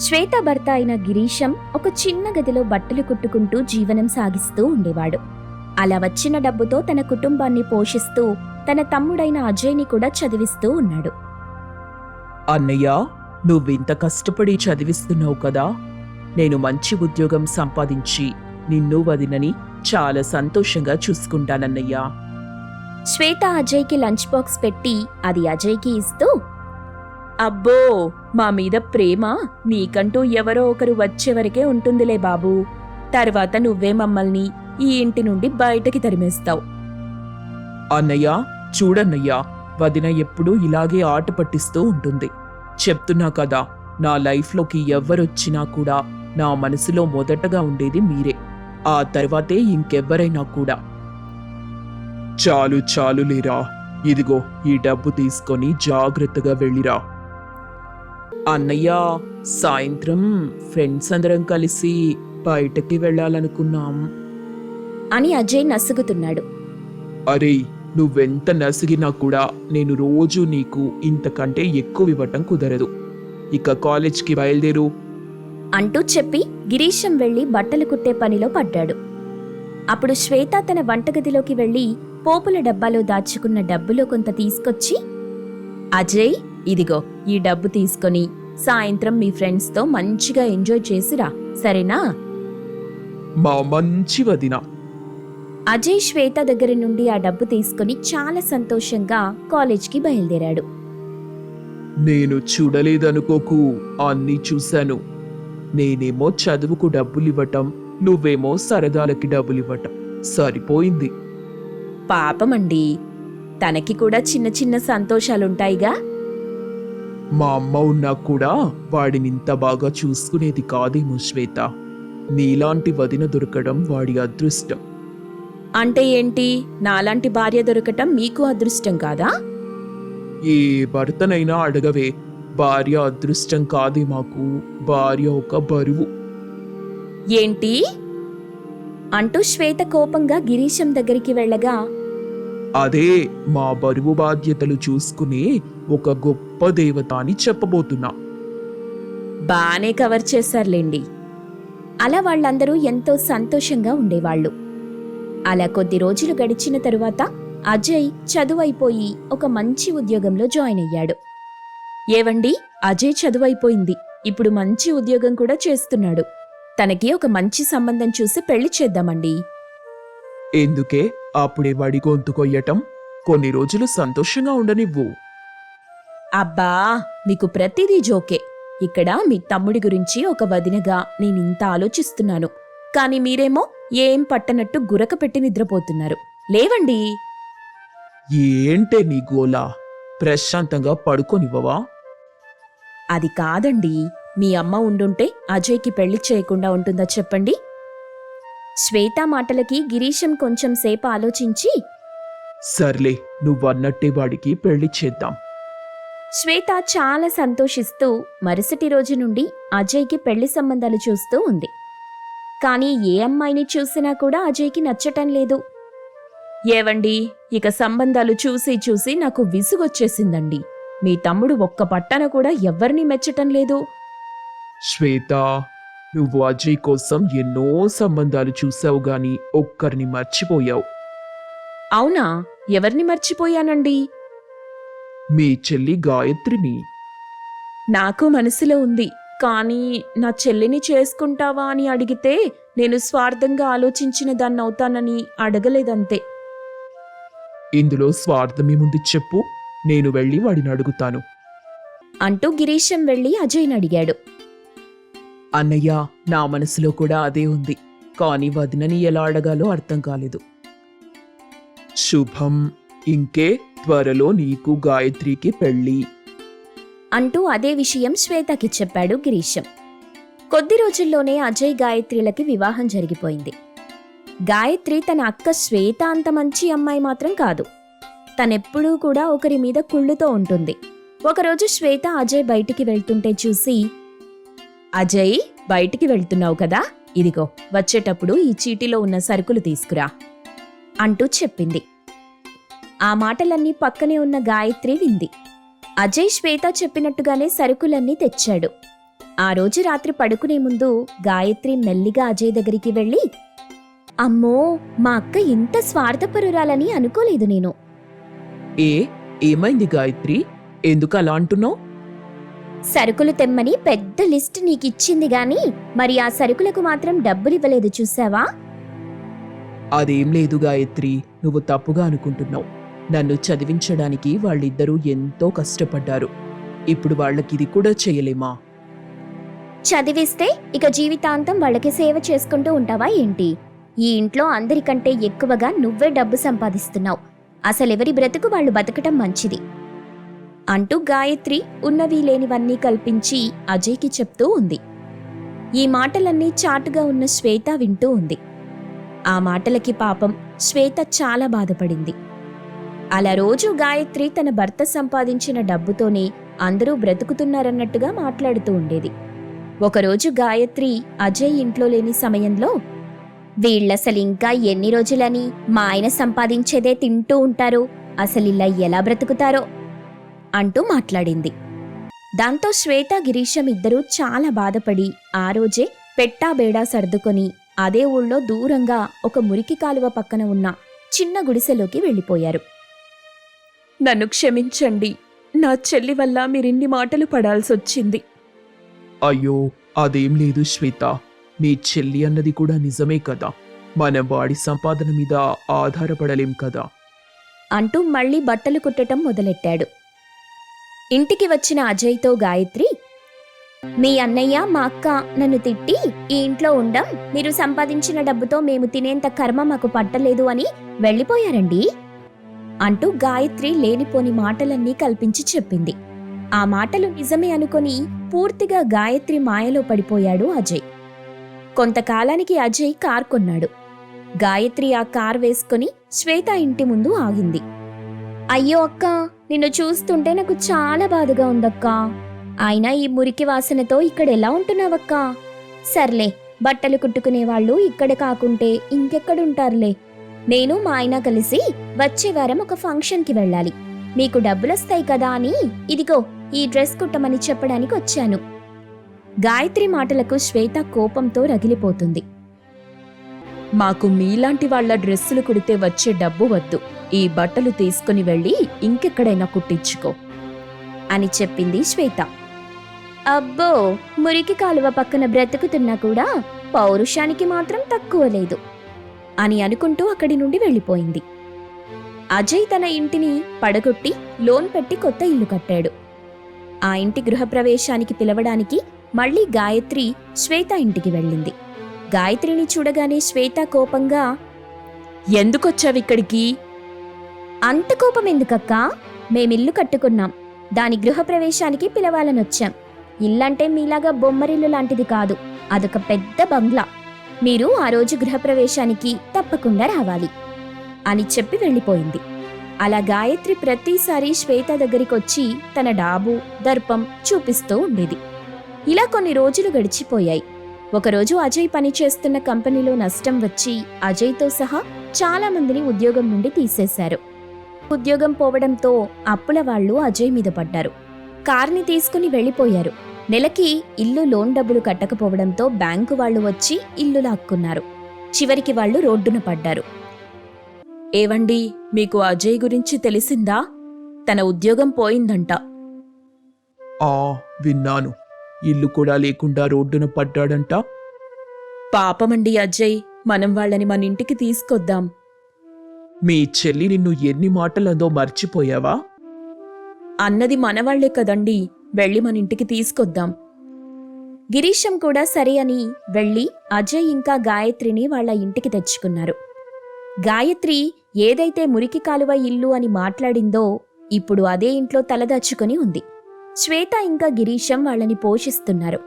శ్వేత భర్త అయిన గిరీశం ఒక చిన్న గదిలో బట్టలు కుట్టుకుంటూ జీవనం సాగిస్తూ ఉండేవాడు. అలా వచ్చిన డబ్బుతో తన కుటుంబాన్ని పోషిస్తూ తన తమ్ముడైన అజయ్ని కూడా చదివిస్తూ ఉన్నాడు. అన్నయ్య నువ్వింత కష్టపడి చదివిస్తున్నావు కదా. నేను మంచి ఉద్యోగం సంపాదించి నిన్ను వదినని చాలా సంతోషంగా చూసుకుంటానన్నయ్యా. శ్వేత అజయ్కి లంచ్ బాక్స్ పెట్టి అది అజయ్కి ఇస్తూ అబ్బో మా మీద ప్రేమ? నీకంటూ ఎవరో ఒకరు వచ్చేవరకే ఉంటుందిలే బాబు. తర్వాత నువ్వే మమ్మల్ని ఈ ఇంటి నుండి బయటకి తరిమేస్తావు. అన్నయ్య చూడన్నయ్యా వదిన ఎప్పుడూ ఇలాగే ఆట పట్టిస్తూ ఉంటుంది. చెప్తున్నా కదా నా లైఫ్లోకి ఎవ్వరొచ్చినా కూడా నా మనసులో మొదటగా ఉండేది మీరే. ఆ తర్వాతే ఇంకెవ్వరైనా కూడా. చాలు చాలు లేరా ఇదిగో ఈ డబ్బు తీసుకొని జాగ్రత్తగా వెళ్ళిరా. అన్నయ్య సాయంత్రం ఫ్రెండ్స్ అందరం కలిసి బయటకి వెళ్ళాలనుకున్నాం. అని అజయ్ నసుగుతున్నాడు. అరే నువ్వెంత నసిగినా కూడా నేను రోజు నీకు ఇంతకంటే ఎక్కువ ఇవ్వటం కుదరదు. ఇక కాలేజ్కి బయలుదేరు. అంటూ చెప్పి గిరీశం వెళ్ళి బట్టలు కుట్టే పనిలో పడ్డాడు. అప్పుడు శ్వేత తన వంటగదిలోకి వెళ్ళి పోపుల డబ్బాలో దాచుకున్న డబ్బులో కొంత తీసుకొచ్చి అజయ్ ఇదిగో ఈ డబ్బు తీసుకొని సాయంత్రం మీ ఫ్రెండ్స్తో మంచిగా ఎంజాయ్ చేసిరా సరేనా? మా మంచి వదిన. అజయ్ శ్వేత దగ్గర నుండి ఆ డబ్బు తీసుకుని చాలా సంతోషంగా కాలేజ్కి బయలుదేరాడు. నేను చూడలేదనుకోకు అన్నీ చూశాను. నేనేమో చదువుకు డబ్బులివ్వటం నువ్వేమో సరదాలకి డబ్బులివ్వటం. సరిపోయింది. పాపమండి తనకి కూడా చిన్న చిన్న సంతోషాలుంటాయిగా? మా అమ్మ ఉన్నా కూడా వాడిని ఇంత బాగా చూసుకునేది కాదేమో శ్వేత. నీలాంటి వదిన దొరకడం వాడి అదృష్టం. అంటే ఏంటి? నాలాంటి భార్య దొరకటం మీకు అదృష్టం కాదా? ఏ భర్తనైనా అడగవే. భార్య అదృష్టం కాదే మాకు. భార్య ఒక బరువు. ఏంటి? అంటూ శ్వేత కోపంగా గిరీశం దగ్గరికి వెళ్ళగా అదే మా బరువు బాధ్యతలు చూసుకునే ఒక గొప్ప దేవత అని చెప్పబోతున్నా. బానే కవర్ చేశారులేండి. అలా వాళ్ళందరూ ఎంతో సంతోషంగా ఉండేవాళ్ళు. అలా కొద్ది రోజులు గడిచిన తరువాత అజయ్ చదువైపోయి ఒక మంచి ఉద్యోగంలో జాయిన్ అయ్యాడు. ఏవండి? అజయ్ చదువైపోయింది. ఇప్పుడు మంచి ఉద్యోగం కూడా చేస్తున్నాడు. తనకి ఒక మంచి సంబంధం చూసి పెళ్ళి చేద్దామండి. ఎందుకే? అప్పుడే వాడి గొంతు కొయ్యటం కొన్ని రోజులు సంతోషంగా ఉండనివ్వు. అబ్బా మీకు ప్రతిదీ జోకే. ఇక్కడ మీ తమ్ముడి గురించి ఒక వదినగా నేనింత ఆలోచిస్తున్నాను. కాని మీరేమో ఏం పట్టనట్టు గురక పెట్టి నిద్రపోతున్నారు. లేవండి. ఏంటే నీ గోలా? ప్రశాంతంగా పడుకోనివ్వవా? అది కాదండి. మీ అమ్మ ఉండుంటే అజయ్కి పెళ్ళి చేయకుండా ఉంటుందా చెప్పండి? శ్వేత మాటలకి గిరీశం కొంచెం సేపు ఆలోచించి సర్లే నువ్వన్నట్టే వాడికి పెళ్ళి చేద్దాం. శ్వేత చాలా సంతోషిస్తూ మరుసటి రోజు నుండి అజయ్కి పెళ్ళి సంబంధాలు చూస్తూ ఉంది. కానీ ఏ అమ్మాయిని చూసినా కూడా అజయ్కి నచ్చటం లేదు. ఏవండి ఇక సంబంధాలు చూసి చూసి నాకు విసుగొచ్చేసిందండి. మీ తమ్ముడు ఒక్క పట్టన కూడా ఎవ్వరినీ మెచ్చటం లేదు. శ్వేత నువ్వు అజయ్ కోసం ఎన్నో సంబంధాలు చూసావు గాని ఒక్కరిని మర్చిపోయావు. అవునా? ఎవరిని మర్చిపోయానండి? మీ చెల్లి గాయత్రిని. నాకు మనసులో ఉంది. కానీ నా చెల్లిని చేసుకుంటావా అని అడిగితే నేను స్వార్థంగా ఆలోచించిన దాన్ని అవుతానని అడగలేదంతే. ఇందులో స్వార్థమేముంది చెప్పు? నేను వెళ్ళి వాడిని అడుగుతాను. అంటూ గిరీశం వెళ్ళి అజయ్ని అడిగాడు. అన్నయ్య నా మనసులో కూడా అదే ఉంది. కానీ వదినని ఎలా అడగాలో అర్థం కాలేదు. శుభం ఇంకే త్వరలో నీకు గాయత్రికి పెళ్ళి. అంటూ అదే విషయం శ్వేతకి చెప్పాడు గిరీశం. కొద్ది రోజుల్లోనే అజయ్ గాయత్రిలకి వివాహం జరిగిపోయింది. గాయత్రి తన అక్క శ్వేత అంత మంచి అమ్మాయి మాత్రం కాదు. తనెప్పుడూ కూడా ఒకరి మీద కుళ్ళుతో ఉంటుంది. ఒకరోజు శ్వేత అజయ్ బయటికి వెళ్తుంటే చూసి అజయ్ బయటికి వెళ్తున్నావు కదా? ఇదిగో వచ్చేటప్పుడు ఈ చీటీలో ఉన్న సరుకులు తీసుకురా అంటూ చెప్పింది. ఆ మాటలన్నీ పక్కనే ఉన్న గాయత్రి వింది. అజయ్ శ్వేత చెప్పినట్టుగానే సరుకులన్నీ తెచ్చాడు. ఆ రోజు రాత్రి పడుకునే ముందు గాయత్రి మెల్లిగా అజయ్ దగ్గరికి వెళ్ళి అమ్మో మా అక్క ఇంత స్వార్థపరురాలని అనుకోలేదు నేను. ఏ ఏమైంది గాయత్రి? ఎందుకు అలా అంటున్నావు? సరుకులు తెమ్మని పెద్ద లిస్ట్ నీకిచ్చింది గాని మరి ఆ సరుకులకు మాత్రం డబ్బులివ్వలేదు చూసావా? అదేం లేదు గాయత్రి నువ్వు తప్పుగా అనుకుంటున్నావు. నన్ను చదివించడానికి వాళ్ళిద్దరూ ఎంతో కష్టపడ్డారు. ఇప్పుడు వాళ్ళకిది కూడా చేయలేమా? చదివిస్తే ఇక జీవితాంతం వాళ్ళకి సేవ చేసుకుంటూ ఉంటావా ఏంటి? ఈ ఇంట్లో అందరికంటే ఎక్కువగా నువ్వే డబ్బు సంపాదిస్తున్నావు. అసలెవరి బ్రతుకు వాళ్ళు బతకటం మంచిది. అంటూ గాయత్రి ఉన్నవి లేనివన్నీ కల్పించి అజయ్కి చెప్తూ ఉంది. ఈ మాటలన్నీ చాటుగా ఉన్న శ్వేత వింటూ ఉంది. ఆ మాటలకి పాపం శ్వేత చాలా బాధపడింది. అలా రోజు గాయత్రి తన భర్త సంపాదించిన డబ్బుతోనే అందరూ బ్రతుకుతున్నారన్నట్టుగా మాట్లాడుతూ ఉండేది. ఒకరోజు గాయత్రి అజయ్ ఇంట్లో లేని సమయంలో వీళ్ళసలు ఇంకా ఎన్ని రోజులని మా ఆయన సంపాదించేదే తింటూ ఉంటారు అసలు ఇలా ఎలా బ్రతుకుతారో అంటూ మాట్లాడింది. దాంతో శ్వేత గిరీశం ఇద్దరూ చాలా బాధపడి ఆ రోజే పెట్టా బేడా సర్దుకొని అదే ఊళ్ళో దూరంగా ఒక మురికి కాలువ పక్కన ఉన్న చిన్న గుడిసెలోకి వెళ్ళిపోయారు. నన్ను క్షమించండి. నా చెల్లి వల్ల మీరిన్ని మాటలు పడాల్సొచ్చింది. అయ్యో అదేం లేదు శ్వేత. మీ చెల్లి అన్నది కూడా నిజమే కదా. మన వాడి సంపాదన మీద ఆధారపడలేం కదా. అంటూ మళ్ళీ బట్టలు కుట్టటం మొదలెట్టాడు. ఇంటికి వచ్చిన అజయ్తో గాయత్రి మీ అన్నయ్య మా అక్క నన్ను తిట్టి ఈ ఇంట్లో ఉండం. మీరు సంపాదించిన డబ్బుతో మేము తినేంత కర్మ మాకు పట్టలేదు అని వెళ్ళిపోయారండి అంటూ గాయత్రి లేనిపోని మాటలన్నీ కల్పించి చెప్పింది. ఆ మాటలు నిజమే అనుకొని పూర్తిగా గాయత్రి మాయలో పడిపోయాడు అజయ్. కొంతకాలానికి అజయ్ కార్ కొన్నాడు. గాయత్రి ఆ కార్ వేసుకొని శ్వేత ఇంటి ముందు ఆగింది. అయ్యో అక్క నిన్ను చూస్తుంటే నాకు చాలా బాధగా ఉందక్కా. అయినా ఈ మురికి వాసనతో ఇక్కడ ఎలా ఉంటున్నావక్కా? సర్లే బట్టలు కుట్టుకునే వాళ్ళు ఇక్కడ కాకుంటే ఇంకెక్కడుంటారులే. నేను మా ఆయన కలిసి వచ్చే వారం ఒక ఫంక్షన్కి వెళ్ళాలి. మీకు డబ్బులొస్తాయి కదా అని ఇదిగో ఈ డ్రెస్ కుట్టమని చెప్పడానికి వచ్చాను. గాయత్రి మాటలకు శ్వేత కోపంతో రగిలిపోతుంది. మాకు మీలాంటి వాళ్ళ డ్రెస్సులు కుడితే వచ్చే డబ్బు వద్దు. ఈ బట్టలు తీసుకుని వెళ్ళి ఇంకెక్కడైనా కుట్టించుకో అని చెప్పింది శ్వేత. అబ్బో మురికి కాలువ పక్కన బ్రతుకుతున్నా కూడా పౌరుషానికి మాత్రం తక్కువ లేదు అని అనుకుంటూ అక్కడి నుండి వెళ్ళిపోయింది. అజయ్ తన ఇంటిని పడగొట్టి లోన్ పెట్టి కొత్త ఇల్లు కట్టాడు. ఆ ఇంటి గృహప్రవేశానికి పిలవడానికి మళ్ళీ గాయత్రి శ్వేత ఇంటికి వెళ్ళింది. గాయత్రిని చూడగానే శ్వేత కోపంగా ఎందుకొచ్చావిక్కడికి అంత కోపం ఎందుకక్కా మేమిల్లు కట్టుకున్నాం. దాని గృహప్రవేశానికి పిలవాలనొచ్చాం. ఇల్లంటే మీలాగా బొమ్మరిల్లు లాంటిది కాదు. అదొక పెద్ద బంగ్లా. మీరు ఆ రోజు గృహప్రవేశానికి తప్పకుండా రావాలి. అని చెప్పి వెళ్ళిపోయింది. అలా గాయత్రి ప్రతిసారి శ్వేత దగ్గరికొచ్చి తన డాబు దర్పం చూపిస్తూ ఉండేది. ఇలా కొన్ని రోజులు గడిచిపోయాయి. ఒకరోజు అజయ్ పనిచేస్తున్న కంపెనీలో నష్టం వచ్చి అజయ్తో సహా చాలామందిని ఉద్యోగం నుండి తీసేశారు. ఉద్యోగం పోవడంతో అప్పుల వాళ్ళు అజయ్ మీద పడ్డారు. కార్ని తీసుకుని వెళ్ళిపోయారు. నెలకి ఇల్లు లోన్ డబ్బులు కట్టకపోవడంతో బ్యాంకు వాళ్ళు వచ్చి ఇల్లు లాక్కున్నారు. చివరికి వాళ్ళు రోడ్డున పడ్డారు. ఏవండి మీకు అజయ్ గురించి తెలిసిందా? తన ఉద్యోగం పోయిందంట. ఆ విన్నాను. ఇల్లు కూడా లేకుండా రోడ్డున పడ్డాడంట. పాపమండి అజయ్ మనం వాళ్ళని మన ఇంటికి తీసుకొద్దాం. మీ చెల్లి నిన్ను ఎన్ని మాటలందో మర్చిపోయావా? అన్నది మనవాళ్ళే కదండి వెళ్ళి మన ఇంటికి తీసుకొద్దాం. గిరీశం కూడా సరే అని వెళ్ళి అజయ్ ఇంకా గాయత్రిని వాళ్ళ ఇంటికి తెచ్చుకున్నారు. గాయత్రి ఏదైతే మురికి కాలువ ఇల్లు అని మాట్లాడిందో ఇప్పుడు అదే ఇంట్లో తలదాచుకుని ఉంది. శ్వేత ఇంకా గిరీశం వాళ్ళని పోషిస్తున్నారు.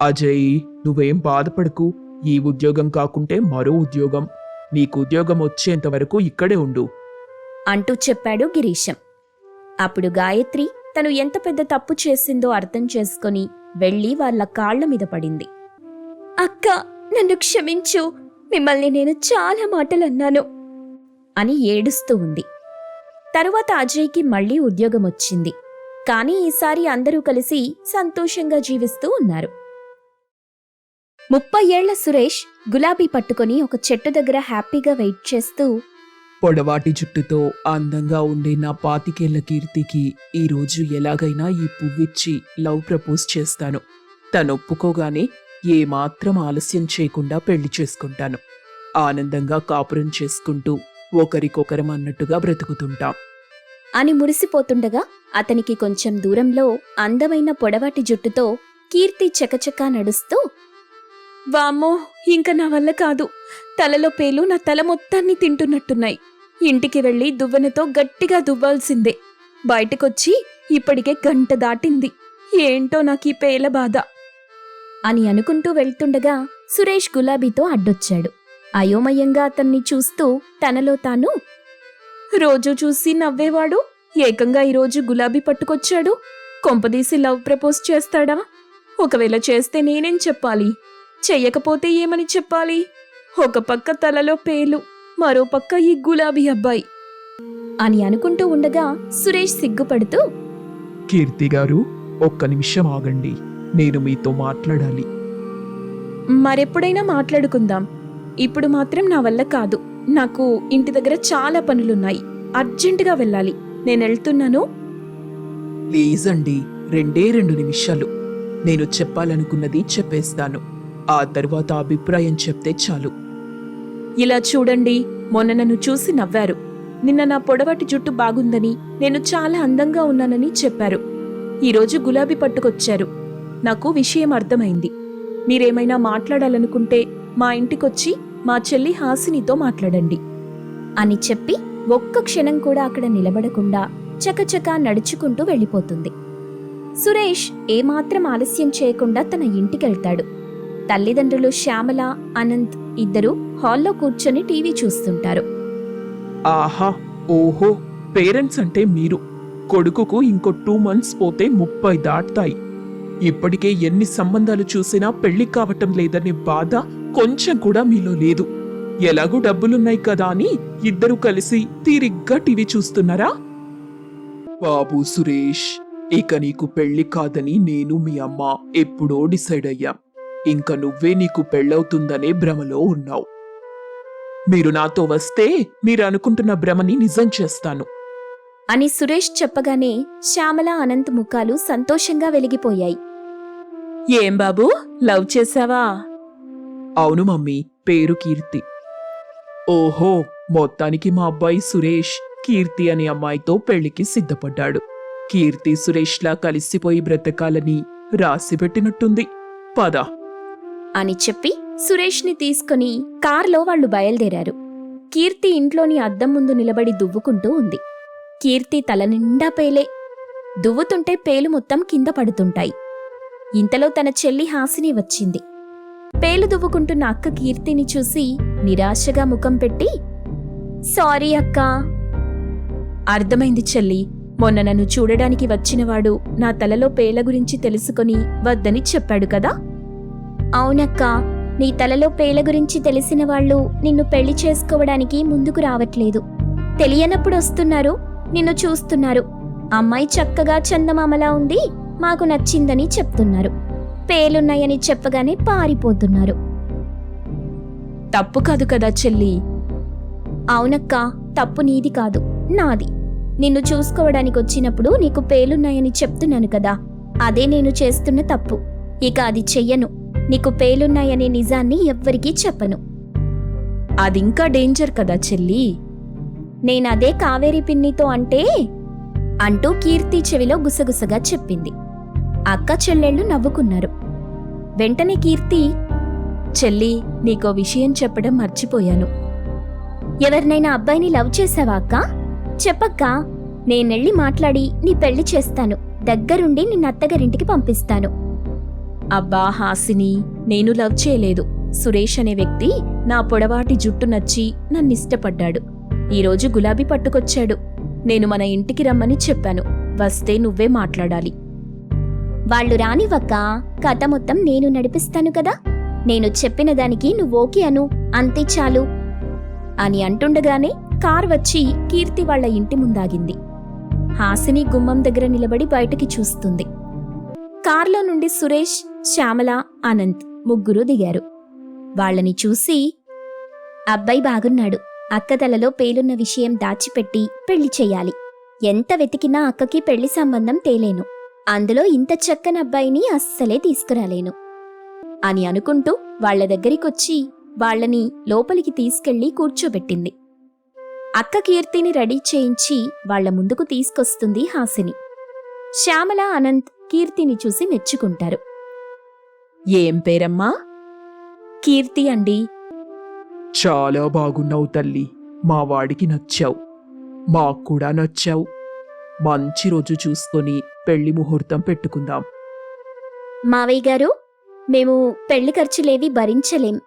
అజయ్ నువ్వేం బాధపడకు. ఈ ఉద్యోగం కాకుంటే మరో ఉద్యోగం. నీకు ఉద్యోగం వచ్చేంత వరకు ఇక్కడే ఉండు. అంటూ చెప్పాడు గిరీశం. అప్పుడు గాయత్రి తను ఎంత పెద్ద తప్పు చేసిందో అర్థం చేసుకొని వెళ్ళి వాళ్ళ కాళ్ళ మీద పడింది. అక్క నన్ను క్షమించు. మిమ్మల్ని నేను చాలా మాటలు అన్నాను అని ఏడుస్తూ ఉంది. తరువాత అజయ్కి మళ్ళీ ఉద్యోగం వచ్చింది. కానీ ఈసారి అందరూ కలిసి సంతోషంగా జీవిస్తూ ఉన్నారు. ముప్పై ఏళ్ళ సురేష్ గులాబీ పట్టుకొని ఒక చెట్టు దగ్గర హ్యాపీగా వెయిట్ చేస్తూ పొడవాటి జుట్టుతో అందంగా ఉండే నా పాతికేళ్ళ కీర్తికి ఈరోజు ఎలాగైనా ఈ పువ్విచ్చి లవ్ ప్రపోజ్ చేస్తాను. తను ఒప్పుకోగానే ఏమాత్రం ఆలస్యం చేయకుండా పెళ్ళి చేసుకుంటాను. ఆనందంగా కాపురం చేసుకుంటూ ఒకరికొకరం అన్నట్టుగా బ్రతుకుతుంటాం. అని మురిసిపోతుండగా అతనికి కొంచెం దూరంలో అందమైన పొడవాటి జుట్టుతో కీర్తి చకచకా నడుస్తూ వామ్మో ఇంక నా వల్ల కాదు. తలలో పేలు నా తల మొత్తాన్ని తింటున్నట్టున్నాయి. ఇంటికి వెళ్ళి దువ్వెనతో గట్టిగా దువ్వాల్సిందే. బయటకొచ్చి ఇప్పటికే గంట దాటింది. ఏంటో నాకు ఈ పేల బాధ. అని అనుకుంటూ వెళ్తుండగా సురేష్ గులాబీతో అడ్డొచ్చాడు. అయోమయంగా అతన్ని చూస్తూ తనలో తాను రోజు చూసి నవ్వేవాడు? ఏకంగా ఈరోజు గులాబీ పట్టుకొచ్చాడు? కొంపదీసి లవ్ ప్రపోజ్ చేస్తాడా? ఒకవేళ చేస్తే నేనేం చెప్పాలి? చెయ్యకపోతే ఏమని చెప్పాలి? ఒక పక్క తలలో పేలు మరో పక్క ఈ గులాబీ అబ్బాయి. అని అనుకుంటూ ఉండగా సురేష్ సిగ్గుపడుతూ కీర్తి గారు ఒక్క నిమిషం ఆగండి. నేను మీతో మాట్లాడాలి. మరెప్పుడైనా మాట్లాడుకుందాం. ఇప్పుడు మాత్రం నా వల్ల కాదు. నాకు ఇంటి దగ్గర చాలా పనులున్నాయి. అర్జెంటుగా వెళ్ళాలి. నేను వెళ్తున్నాను. ప్లీజ్ అండి రెండే రెండు నిమిషాలు. నేను చెప్పాలనుకున్నది చెప్పేస్తాను. ఆ తర్వాత అభిప్రాయం చెప్తే చాలు. ఇలా చూడండి మొన్న నన్ను చూసి నవ్వారు. నిన్న నా పొడవాటి జుట్టు బాగుందని నేను చాలా అందంగా ఉన్నానని చెప్పారు. ఈరోజు గులాబీ పట్టుకొచ్చారు. నాకు విషయం అర్థమైంది. మీరేమైనా మాట్లాడాలనుకుంటే మా ఇంటికొచ్చి మా చెల్లి హాసినితో మాట్లాడండి. అని చెప్పి ఒక్క క్షణం కూడా అక్కడ నిలబడకుండా చకచకా నడుచుకుంటూ వెళ్ళిపోతుంది. సురేష్ ఏమాత్రం ఆలస్యం చేయకుండా తన ఇంటికెళ్తాడు. తల్లిదండ్రులు శ్యామల అనంత్ ఇద్దరు హాల్లో కూర్చొని టీవీ చూస్తుంటారు. ఆహా ఓహో పేరెంట్స్ అంటే మీరు. కొడుకుకు ఇంకో టూ మంత్స్ పోతే ముప్పై దాటుతాయి. ఇప్పటికే ఎన్ని సంబంధాలు చూసినా పెళ్ళి కావటం లేదనే బాధ కొంచెం కూడా మీలో లేదు. ఎలాగూ డబ్బులున్నాయి కదా అని ఇద్దరు కలిసి తీరిగ్గా టీవీ చూస్తున్నారా? బాబు సురేష్ ఇక నీకు పెళ్ళి కాదని నేను మీ అమ్మ ఎప్పుడో డిసైడ్ అయ్యాం. ఇంక నువ్వే నీకు పెళ్ళవుతుందనే భ్రమలో ఉన్నావు. మీరు నాతో వస్తే మీరు అనుకుంటున్న భ్రమని నిజం చేస్తాను. అని సురేష్ చెప్పగానే శ్యామల అనంత్ ముఖాలు సంతోషంగా వెలిగిపోయాయి. ఏం బాబు? లవ్ చేసావా అవును మమ్మీ పేరు కీర్తి. ఓహో మొత్తానికి మా అబ్బాయి సురేష్ కీర్తి అనే అమ్మాయితో పెళ్ళికి సిద్ధపడ్డాడు. కీర్తి సురేష్లా కలిసిపోయి బ్రతకాలని రాసిపెట్టినట్టుంది. పద. అని చెప్పి సురేష్ని తీసుకుని కార్లో వాళ్ళు బయలుదేరారు. కీర్తి ఇంట్లోని అద్దం ముందు నిలబడి దువ్వుకుంటూ ఉంది. కీర్తి తల నిండా పేలే. దువ్వుతుంటే పేలు మొత్తం కింద పడుతుంటాయి. ఇంతలో తన చెల్లి హాసిని వచ్చింది. పేలు దువ్వుకుంటున్న అక్క కీర్తిని చూసి నిరాశగా ముఖం పెట్టి సారీ అక్క. అర్థమైంది చెల్లి. మొన్న నన్ను చూడడానికి వచ్చినవాడు నా తలలో పేల గురించి తెలుసుకొని వద్దని చెప్పాడు కదా. అవునక్క నీ తలలో పేల గురించి తెలిసిన వాళ్ళు నిన్ను పెళ్ళి చేసుకోవడానికి ముందుకు రావట్లేదు. తెలియనప్పుడు వస్తున్నారు నిన్ను చూస్తున్నారు. అమ్మాయి చక్కగా చందమామలా ఉంది మాకు నచ్చిందని చెప్తున్నారు. పేలున్నాయని చెప్పగానే పారిపోతున్నారు. తప్పు కాదు కదా చెల్లి. అవునక్క తప్పు నీది కాదు నాది. నిన్ను చూసుకోవడానికి వచ్చినప్పుడు నీకు పేలున్నాయని చెప్తున్నాను కదా అదే నేను చేస్తున్న తప్పు. ఇక అది చెయ్యను. నీకు పేలున్నాయనే నిజాన్ని ఎవ్వరికీ చెప్పను. అదింకా డేంజర్ కదా చెల్లి. నేనదే కావేరి పిన్నితో అంటే? అంటూ కీర్తి చెవిలో గుసగుసగా చెప్పింది. అక్క చెల్లెళ్ళు నవ్వుకున్నారు. వెంటనే కీర్తి చెల్లి నీకో విషయం చెప్పడం మర్చిపోయాను. ఎవరినైనా అబ్బాయిని లవ్ చేసావా అక్క? చెప్పక్క. నేనెళ్ళి మాట్లాడి నీ పెళ్ళి చేస్తాను. దగ్గరుండి నిన్న అత్తగారింటికి పంపిస్తాను. అబ్బా హాసిని నేను లవ్ చేయలేదు. సురేష్ అనే వ్యక్తి నా పొడవాటి జుట్టు నచ్చి నన్నిష్టపడ్డాడు ఈరోజు గులాబీ పట్టుకొచ్చాడు. నేను మన ఇంటికి రమ్మని చెప్పాను. వస్తే నువ్వే మాట్లాడాలి. వాళ్ళు రానివ్వక్క కథ మొత్తం నేను నడిపిస్తాను కదా? నేను చెప్పిన దానికి నువ్వు ఓకే అను. అంతే చాలు. అని అంటుండగానే కార్ వచ్చి కీర్తి వాళ్ళ ఇంటి ముందాగింది. హాసిని గుమ్మం దగ్గర నిలబడి బయటికి చూస్తుంది. కార్లో నుండి సురేష్ శ్యామల అనంత్ ముగ్గురు దిగారు. వాళ్ళని చూసి అబ్బాయి బాగున్నాడు. అక్క తలలో పేలున్న విషయం దాచిపెట్టి పెళ్ళి చెయ్యాలి. ఎంత వెతికినా అక్కకి పెళ్ళి సంబంధం తేలేను. అందులో ఇంత చక్కని అబ్బాయిని అస్సలే తీసుకురాలేను. అని అనుకుంటూ వాళ్ళ దగ్గరికొచ్చి వాళ్ళని లోపలికి తీసుకెళ్ళి కూర్చోబెట్టింది. అక్క కీర్తిని రెడీ చేయించి వాళ్ళ ముందుకు తీసుకొస్తుంది హాసిని. శ్యామల అనంత్ కీర్తిని చూసి మెచ్చుకుంటారు. ఏం పేరమ్మా? కీర్తి అండి. చాలా బాగున్నావు తల్లి. మా వాడికి నచ్చావు. మాకు కూడా నచ్చావు. మంచి రోజు చూసుకొని పెళ్ళి ముహూర్తం పెట్టుకుందాం. మావయ్య గారు మేము పెళ్ళి ఖర్చులేవి భరించలేం.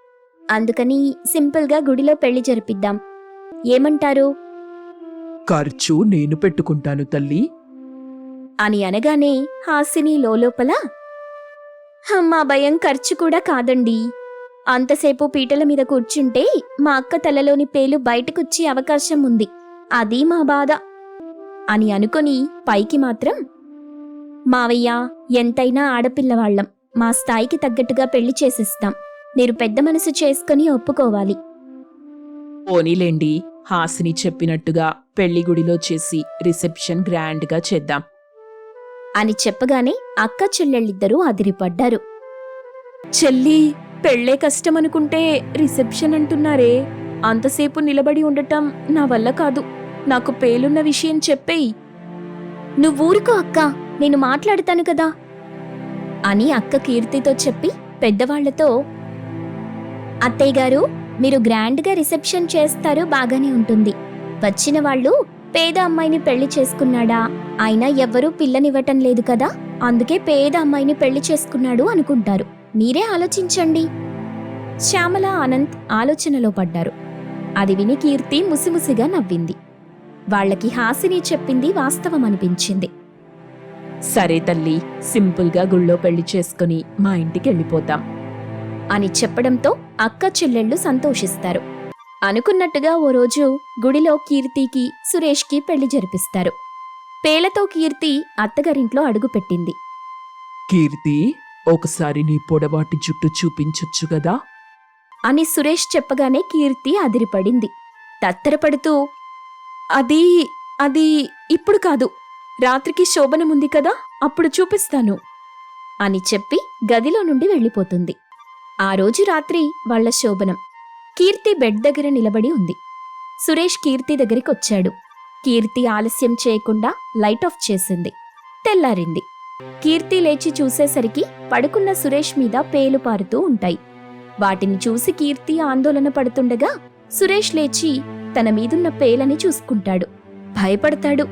అందుకని సింపుల్గా గుడిలో పెళ్ళి జరిపిద్దాం. ఏమంటారు? ఖర్చు నేను పెట్టుకుంటాను తల్లి. అని అనగానే హాసిని లోపల మా భయం ఖర్చు కూడా కాదండి. అంతసేపు పీటల మీద కూర్చుంటే మా అక్క తలలోని పేలు బయటకొచ్చే అవకాశం ఉంది. అది మా బాధ. అని అనుకొని పైకి మాత్రం మావయ్య ఎంతైనా ఆడపిల్లవాళ్ళం. మా స్థాయికి తగ్గట్టుగా పెళ్ళి చేసిస్తాం. మీరు పెద్ద మనసు చేసుకుని ఒప్పుకోవాలి. పోనీలేండి. హాసిని చెప్పినట్టుగా పెళ్ళి గుడిలో చేసి రిసెప్షన్ గ్రాండ్గా చేద్దాం. అని చెప్పగానే అక్క చెల్లెళ్ళిద్దరూ అదిరిపడ్డారు. చెల్లి పెళ్ళే కష్టం అనుకుంటే రిసెప్షన్ అంటున్నారే. అంతసేపు నిలబడి ఉండటం నా వల్ల కాదు. నాకు పేలున్న విషయం చెప్పేయి. నువ్వూరుకో అక్క. నేను మాట్లాడతాను కదా. అని అక్క కీర్తితో చెప్పి పెద్దవాళ్ళతో అత్తయ్య గారు మీరు గ్రాండ్గా రిసెప్షన్ చేస్తారు బాగానే ఉంటుంది. వచ్చిన వాళ్ళు పేద అమ్మాయిని పెళ్ళి చేసుకున్నాడా? అయినా ఎవ్వరూ పిల్లనివ్వటం లేదు కదా? అందుకే పేద అమ్మాయిని పెళ్ళి చేసుకున్నాడు అనుకుంటారు. మీరే ఆలోచించండి. శ్యామల అనంత్ ఆలోచనలో పడ్డారు. అది విని కీర్తి ముసిముసిగా నవ్వింది. వాళ్ళకి హాసిని చెప్పింది వాస్తవం అనిపించింది. సరే తల్లి సింపుల్గా గుళ్ళో పెళ్ళి చేసుకుని మా ఇంటికి వెళ్ళిపోతాం అని చెప్పడంతో అక్క చెల్లెళ్ళు సంతోషిస్తారు. అనుకున్నట్టుగా ఓ రోజు గుడిలో కీర్తికి సురేష్కి పెళ్ళి జరిపిస్తారు. పేలతో కీర్తి అత్తగారింట్లో అడుగుపెట్టింది కీర్తి ఒకసారి నీ పొడవాటి జుట్టు చూపించొచ్చు కదా? అని సురేష్ చెప్పగానే కీర్తి అదిరిపడింది. తత్తరపడుతూ అది అది ఇప్పుడు కాదు. రాత్రికి శోభనముంది కదా అప్పుడు చూపిస్తాను. అని చెప్పి గదిలో నుండి వెళ్ళిపోతుంది. ఆ రోజు రాత్రి వాళ్ళ శోభనం. కీర్తి బెడ్ దగ్గర నిలబడి ఉంది. సురేష్ కీర్తి దగ్గరికొచ్చాడు. కీర్తి ఆలస్యం చేయకుండా లైట్ ఆఫ్ చేసింది. తెల్లారింది. కీర్తి లేచి చూసేసరికి పడుకున్న సురేష్ మీద పేలు పారుతూ ఉంటాయి. వాటిని చూసి కీర్తి ఆందోళన పడుతుండగా సురేష్ లేచి తన మీదున్న పేలని చూసుకుంటాడు. భయపడతాడు.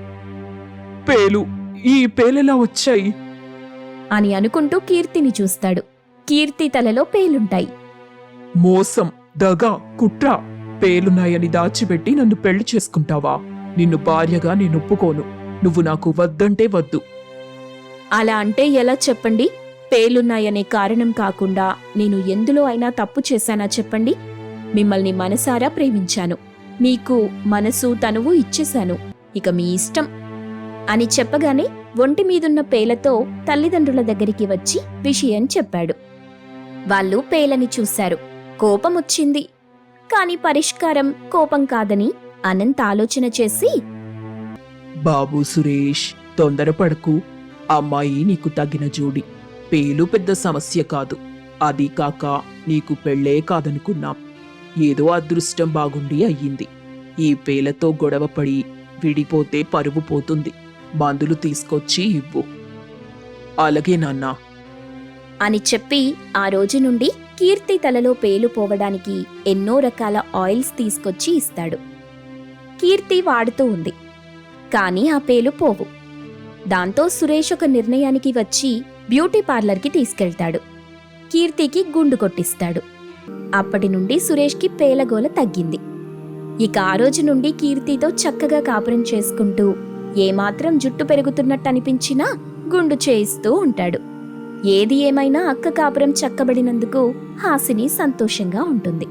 పేలు ఈ పేలెలా వచ్చాయి? అని అనుకుంటూ కీర్తిని చూస్తాడు. కీర్తి తలలో పేలుంటాయి. మోసం. దగ కుట్ర పేలున్నాయని దాచిపెట్టి నన్ను పెళ్ళి చేసుకుంటావా? నిన్ను భార్యగా నేను ఒప్పుకోను. నువ్వు నాకు వద్దంటే వద్దు. అలా అంటే ఎలా చెప్పండి? పేలున్నాయనే కారణం కాకుండా నేను ఎందులో అయినా తప్పు చేశానా చెప్పండి? మిమ్మల్ని మనసారా ప్రేమించాను. మీకు మనసు తనువు ఇచ్చేశాను. ఇక మీ ఇష్టం. అని చెప్పగానే ఒంటి మీదున్న పేలతో తల్లిదండ్రుల దగ్గరికి వచ్చి విషయం చెప్పాడు. వాళ్ళు పేలని చూశారు. కోపమొచ్చింది. కాని పరిష్కారం కోపం కాదని అనంత్ ఆలోచన చేసి బాబు సురేష్ తొందరపడకు అమ్మాయి నీకు తగిన జోడి. పేలు పెద్ద సమస్య కాదు. అది కాక నీకు పెళ్ళే కాదనుకున్నాం. ఏదో అదృష్టం బాగుండి అయ్యింది. ఈ పేలతో గొడవపడి విడిపోతే పరువు పోతుంది. మందులు తీసుకొచ్చి ఇవ్వు. అలాగే నాన్నా. అని చెప్పి ఆ రోజు నుండి కీర్తి తలలో పేలు పోవడానికి ఎన్నో రకాల ఆయిల్స్ తీసుకొచ్చి ఇస్తాడు. కీర్తి వాడుతూ ఉంది. కానీ ఆ పేలు పోవు. దాంతో సురేష్ ఒక నిర్ణయానికి వచ్చి బ్యూటీ పార్లర్కి తీసుకెళ్తాడు. కీర్తికి గుండు కొట్టిస్తాడు. అప్పటి నుండి సురేష్కి పేలగోల తగ్గింది. ఇక ఆ రోజు నుండి కీర్తితో చక్కగా కాపురం చేసుకుంటూ ఏమాత్రం జుట్టు పెరుగుతున్నట్టు అనిపించినా గుండు చేయిస్తూ ఉంటాడు. ఏది ఏమైనా అక్క కాపురం చక్కబడినందుకు హాసిని సంతోషంగా ఉంటుంది.